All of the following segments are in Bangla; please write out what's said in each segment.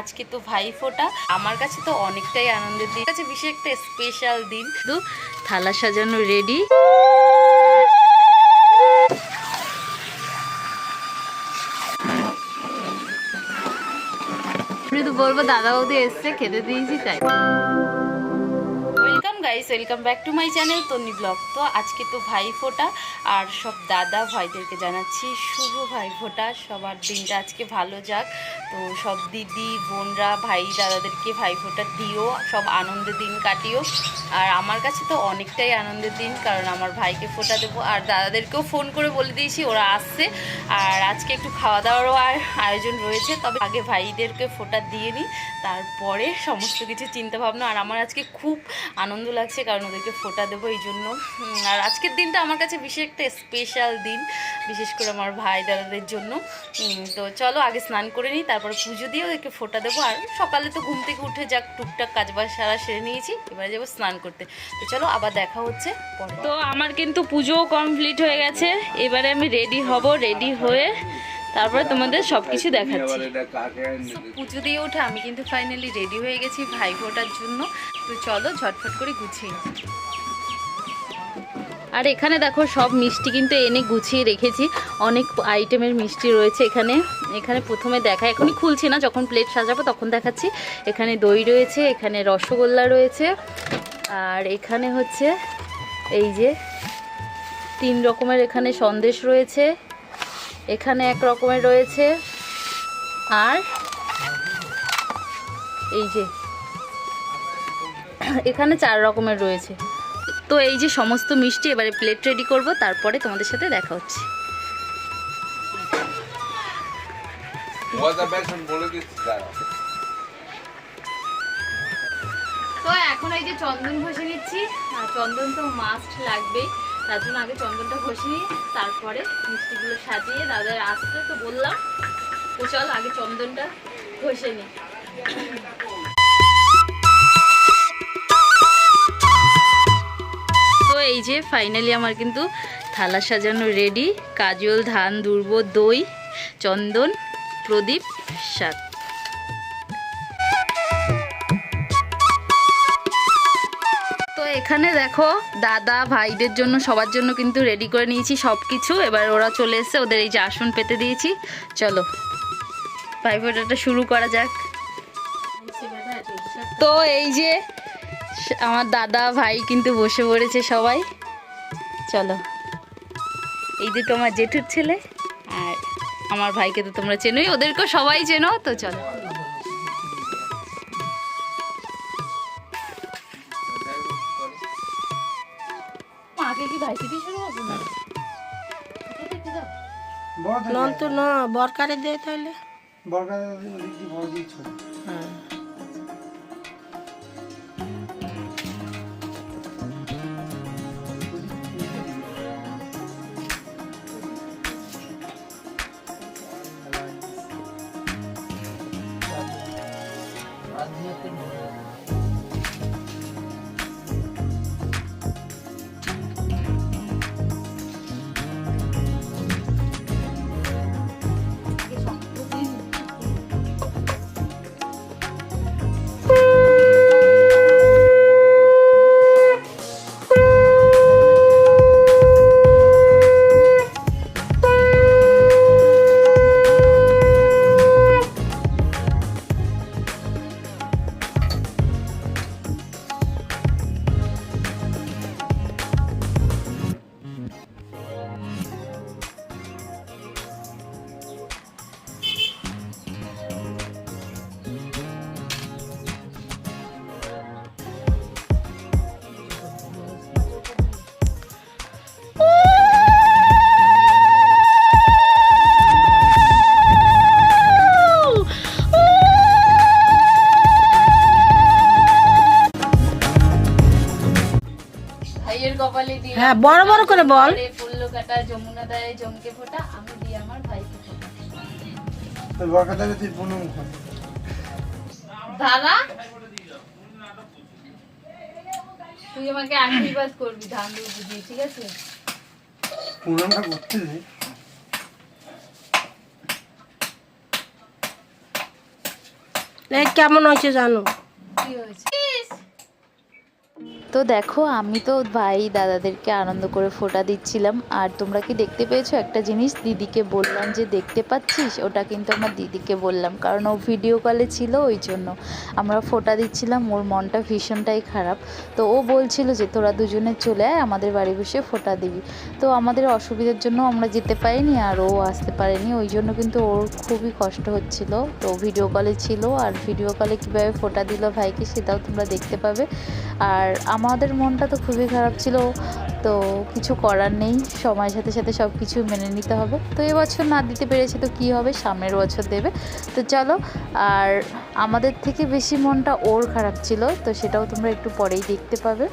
আজকে তো ভাই ফোটা আমার কাছে তো অনেকটাই আনন্দের দিন। কাছে বিশেষ একটা স্পেশাল দিন। তো থালা সাজানো রেডি বলব, দাদা বৌদি এসছে, খেতে দিয়েছি তাই। Welcome guys welcome back to my channel Tonni blog তো আজকে তো ভাই ফোটা আর সব দাদা ভাইদেরকে জানাচ্ছি, শুভ ভাই ফোটা সবার দিনটা আজকে ভালো যাক। তো সব দিদি, বোনরা, ভাই দাদাদেরকে ভাই ফোটা দিও, সব আনন্দের দিন কাটিও। আর আমার কাছে তো অনেকটাই আনন্দের দিন, কারণ আমার ভাইকে ফোটা দেবো, আর দাদাদেরকেও ফোন করে বলে দিয়েছি, ওরা আসছে। আর আজকে একটু খাওয়া দাওয়ারও আর আয়োজন রয়েছে, তবে আগে ভাইদেরকে ফোটা দিয়ে নিই, তারপরে সমস্ত কিছু চিন্তা ভাবনা আর আমার আজকে খুব আনন্দ লাগছে, কারণ ওদেরকে ফোটা দেবো এই জন্য। আর আজকের দিনটা আমার কাছে বিশেষ একটা স্পেশাল দিন, বিশেষ করে আমার ভাই দাদাদের জন্য। তো চলো আগে স্নান করে নিই, তারপরে পুজো দিয়ে ওদেরকে ফোটা দেবো। আর সকালে তো ঘুম থেকে উঠে যাক টুকটাক কাজবাজ সারা সেরে নিয়েছি এবারে যাব স্নান করতে। তো চলো আবার দেখা হচ্ছে তো আমার কিন্তু পুজোও কমপ্লিট হয়ে গেছে। এবারে আমি রেডি হব রেডি হয়ে তারপরে তোমাদের সব কিছু দেখাচ্ছি পুজো দিয়ে উঠে আমি কিন্তু ফাইনালি রেডি হয়ে গেছি ভাই ফোটার জন্য। তো চলো ঝটফট করে গুছিয়ে। আর এখানে দেখো সব মিষ্টি কিন্তু এনে গুছিয়ে রেখেছি। অনেক আইটেমের মিষ্টি রয়েছে এখানে। এখানে প্রথমে দেখা, এখনই খুলছি না, যখন প্লেট সাজাবো তখন দেখাচ্ছি। এখানে দই রয়েছে, এখানে রসগোল্লা রয়েছে, আর এখানে হচ্ছে এই যে তিন রকমের এখানে সন্দেশ রয়েছে, এখানে এক রকমের রয়েছে, আর এই যে এখানে চার রকমের রয়েছে। তো এই যে সমস্ত মিষ্টি এবারে প্লেট রেডি করব তারপরে তোমাদের সাথে দেখা হচ্ছে। তো এখন এই যে চন্দন ঘষে নিচ্ছি। আর চন্দন তো মাস্ট লাগবেই তার জন্য আগে চন্দনটা ঘষে নিই তারপরে মিষ্টিগুলো সাজিয়ে দাদার আসতে তো বললাম। তো চল আগে চন্দনটা ঘষে নিই। এই যে ফাইনালি আমার কিন্তু থালা সাজানো রেডি কাজল, ধান, দুর্ব, দই, চন্দন, প্রদীপ, সাত। এখানে দেখো দাদা ভাইদের জন্য সবার জন্য কিন্তু রেডি করে নিয়েছি সব কিছু এবার ওরা চলে এসছে, ওদের এই যে আসন পেতে দিয়েছি। চলো ভাইফোঁটাটা শুরু করা যাক। তো এই যে আমার দাদা ভাই কিন্তু বসে পড়েছে সবাই। চলো। এই যে তোমার জেঠুর ছেলে আর আমার ভাইকে তো তোমরা চেনোই ওদেরকেও সবাই চেনো তো চলো। মাকে কি ভাই থেকে শুরু হবে না নন্ত ন বরকারে দে তাহলে। হ্যাঁ। হ্যাঁ বড় বড় করে বল। ফুল্লো কাটা যমুনা দেয় জমকে ফোটা আমি দিই আমার ভাইকে ফোটা। দাদা? তুই আমাকে আশীর্বাদ করবি ধান দিয়ে বুঝিয়ে ঠিক আছে? কেমন হয়েছে জানো? তো দেখো, আমি তো ভাই দাদাদেরকে আনন্দ করে ফোটা দিচ্ছিলাম। আর তোমরা কি দেখতে পেয়েছ একটা জিনিস? দিদিকে বললাম যে, দেখতে পাচ্ছিস? ওটা কিন্তু আমার দিদিকে বললাম, কারণ ও ভিডিও কলে ছিল ওই জন্য। আমরা ফোটা দিচ্ছিলাম, ওর মনটা ভীষণটাই খারাপ। তো ও বলছিল যে, তোরা দুজনে চলে আয়, আমাদের বাড়ি বসে ফোটা দিবি। তো আমাদের অসুবিধার জন্য আমরা যেতে পারিনি আর ও আসতে পারেনি। ওই জন্য কিন্তু ওর খুবই কষ্ট হচ্ছিল। তো ভিডিও কলে ছিল, আর ভিডিও কলে কীভাবে ফোটা দিল ভাইকে সেটাও তোমরা দেখতে পাবে। আর আমাদের মনটা তো খুবই খারাপ ছিল, তো কিছু করার নেই। সময়ের সাথে সাথে সব কিছু মেনে নিতে হবে। তো এবছর না দিতে পেরেছে তো কি হবে? সামনের বছর দেবে। তো চলো, আর আমাদের থেকে বেশি মনটা ওর খারাপ ছিল, তো সেটাও তোমরা একটু পরেই দেখতে পাবে।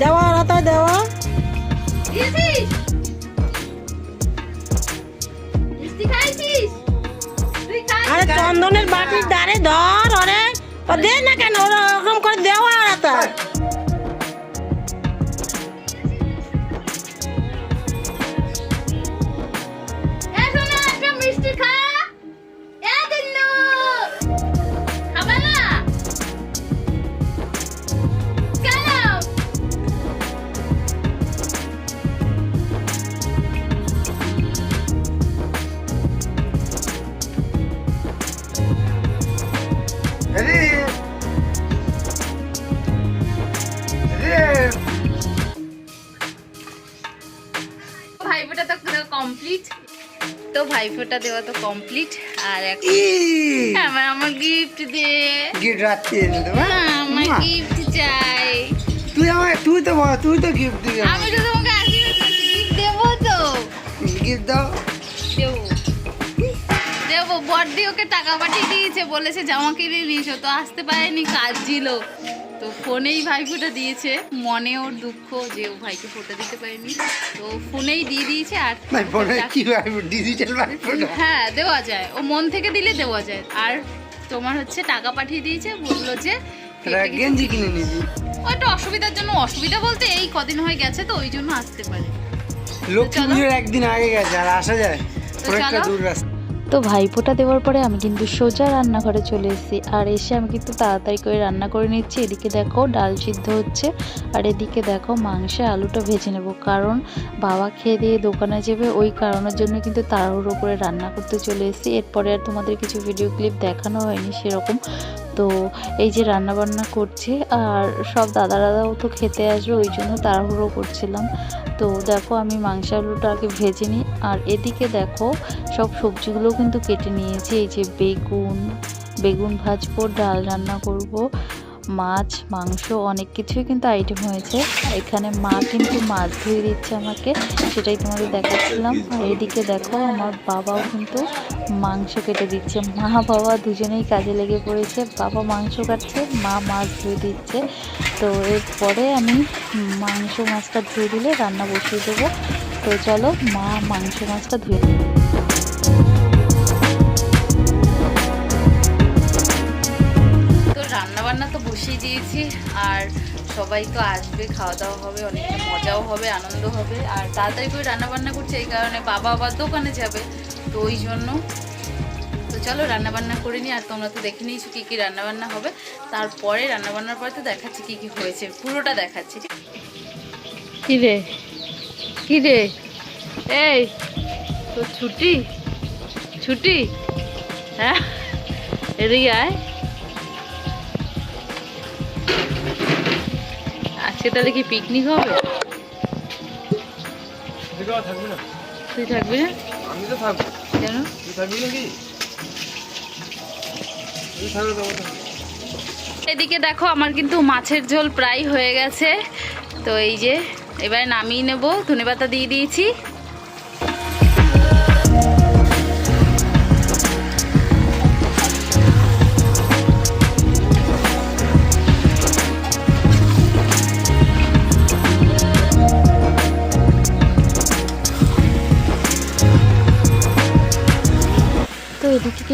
দেওয়া রাতা দেওয়া। আরে চন্দনের বাটির দ্বারে ধর ওরে। ও দে না কেন ওরা ওরকম করে দেওয়া রাতা তো দেওয়া তো কমপ্লিট আর এখন আমার আমার গিফট দে। গিফট রাত্রি এনে আমার গিফট চাই। তুই আমার তুই তো বল তুই তো গিফট দিবি আমি তো তোমাকে আশীর্বাদ করছি গিফট দেবো তো। গিফট দাও। দেবো। দেবো বড়দি ওকে টাকা পাঠিয়ে দিয়েছে বলেছে জামা কিনে নিয়েছো তো আসতে পারেনি কাজ ছিল তো ফোনেই ভাই ভাইফোঁটা দিয়েছে। মনে ওর দুঃখ যে ও ভাইকে ফোটা দিতে পারেনি। তো ফোনেই দিয়ে দিয়েছে আর কি ডিজিটাল হ্যাঁ দেওয়া যায়। ও মন থেকে দিলে দেওয়া যায়। আর তোমার হচ্ছে টাকা পাঠিয়ে দিয়েছে বলল যে গেঞ্জি কিনে নিবি। ওইটা অসুবিধার জন্য অসুবিধা বলতে এই কদিন হয়ে গেছে তো ওই জন্য আসতে পারে। লক্ষ্মী পুজোর একদিন আগে গেছে আর আসা যায়। অনেকটা দূর রাস্তা। তো ভাইফোঁটা দেওয়ার পরে আমি কিন্তু সোজা রান্নাঘরে চলে এসেছি। আর এসে আমি কিন্তু তাড়াতাড়ি করে রান্না করে নিচ্ছি। এদিকে দেখো ডাল সিদ্ধ হচ্ছে। আর এদিকে দেখো মাংসে আলুটা ভেজে নেব। কারণ বাবা খেয়ে দিয়ে দোকানে যাবে, ওই কারণের জন্য কিন্তু তাড়াহুড়ো করে রান্না করতে চলে এসেছি। এরপরে আর তোমাদের কিছু ভিডিও ক্লিপ দেখানো হয়নি, সেরকম তো এই যে রান্না বান্না করছি আর সব দাদা দাদাও তো খেতে আসবে, ওই জন্য তাড়াহুড়ো করছিলাম। তো দেখো আমি মাংস আলুটা আগে ভেজে নিই, আর এদিকে দেখো সব সবজিগুলো কিন্তু কেটে নিয়েছি। এই যে বেগুন বেগুন ভাজবো, ডাল রান্না করব। মাছ, মাংস, অনেক কিছুই কিন্তু আইটেম হয়েছে। এখানে মা কিন্তু মাছ ধুয়ে দিচ্ছে আমাকে, সেটাই তোমাদের দেখাচ্ছিলাম। আর এদিকে দেখো, আমার বাবাও কিন্তু মাংস কেটে দিচ্ছে। মা, বাবা দুজনেই কাজে লেগে পড়েছে। বাবা মাংস কাটছে, মা মাছ ধুয়ে দিচ্ছে। তো এরপরে আমি মাংস, মাছটা ধুয়ে দিলে রান্না বসিয়ে দেবো। তো চলো মা মাংস, মাছটা ধুয়ে বসিয়ে দিয়েছি আর সবাই তো আসবে খাওয়া দাওয়া হবে, অনেকটা মজাও হবে, আনন্দ হবে। আর তাড়াতাড়ি করে রান্না বান্না করছে, এই কারণে বাবা আবার দোকানে যাবে, তো ওই জন্য। তো চলো রান্না বান্না করে নিই, আর তোমরা তো দেখে নিয়েছো কী কী রান্না বান্না হবে। তারপরে রান্না বান্নার পরে তো দেখাচ্ছি কী কী হয়েছে, পুরোটা দেখাচ্ছি। কী রে? কী রে? এই তো ছুটি? ছুটি? হ্যাঁ এদিকে আয়। আজকে তাহলে কি পিকনিক হবে? তুই থাকবি না। আমি তো থাকব। কেন? তুই থাকবি নাকি। এদিকে দেখো আমার কিন্তু মাছের ঝোল প্রায় হয়ে গেছে। তো এই যে এবারে নামিয়ে নেব। ধনেপাতা দিয়ে দিয়েছি।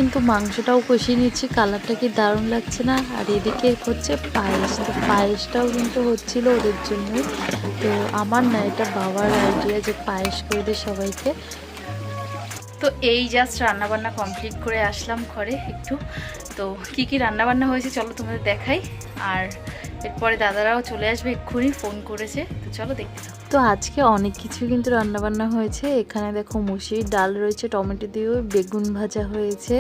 কিন্তু মাংসটাও কষিয়ে নিচ্ছি, কালারটা কি দারুণ লাগছে না? আর এদিকে হচ্ছে পায়েস, তো পায়েসটাও কিন্তু হচ্ছিল ওদের জন্য তো আমার না এটা বাবার আইডিয়া যে পায়েস করে দিই সবাইকে। তো এই জাস্ট রান্নাবান্না কমপ্লিট করে আসলাম ঘরে একটু। তো কি কি রান্নাবান্না হয়েছে চলো তোমাদের দেখাই। আর এরপরে দাদারাও চলে আসবে, এক্ষুনি ফোন করেছে। তো চলো দেখতে থাকো। তো আজকে অনেক কিছু কিন্তু রান্নাবান্না হয়েছে। এখানে দেখো মুসির ডাল রয়েছে, টমেটো দিয়েও বেগুন ভাজা হয়েছে।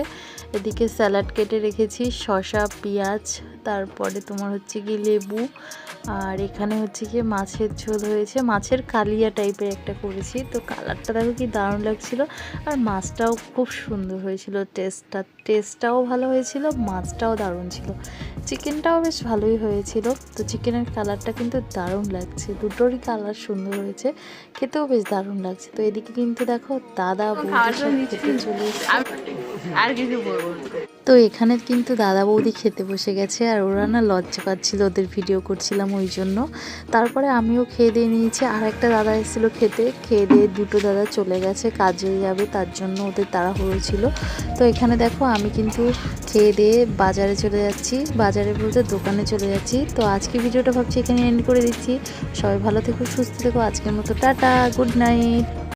এদিকে স্যালাড কেটে রেখেছি, শসা, পেঁয়াজ, তারপরে তোমার হচ্ছে কি লেবু, আর এখানে হচ্ছে কি মাছের ঝোল হয়েছে। মাছের কালিয়া টাইপের একটা করেছি। তো কালারটা দেখো কি দারুণ লাগছিল। আর মাছটাও খুব সুন্দর হয়েছিল টেস্টটা টেস্টটাও ভালো হয়েছিল, মাছটাও দারুণ ছিল। চিকেনটাও বেশ ভালোই হয়েছিল। তো চিকেনের কালারটা কিন্তু দারুণ লাগছে। দুটোরই কালার সুন্দর হয়েছে। খেতেও বেশ দারুণ লাগছে। তো এদিকে কিন্তু দেখো দাদা চলে আর কিছু বলব। তো এখানে কিন্তু দাদা বৌদি খেতে বসে গেছে আর ওরা না লজ্জা পাচ্ছিল ওদের ভিডিও করছিলাম ওই জন্য। তারপরে আমিও খেয়ে দিয়ে নিয়েছি। আর একটা দাদা এসেছিল খেতে। খেয়ে দিয়ে দুটো দাদা চলে গেছে। কাজে যাবে, তার জন্য ওদের তাড়াহুড়ো ছিল। তো এখানে দেখো আমি কিন্তু খেয়ে দিয়ে বাজারে চলে যাচ্ছি। বাজারে বলতে দোকানে চলে যাচ্ছি। তো আজকে ভিডিওটা ভাবছি এখানে এন্ড করে দিচ্ছি। সবাই ভালো থেকো, সুস্থ থেকো। আজকের মতো টাটা গুড নাইট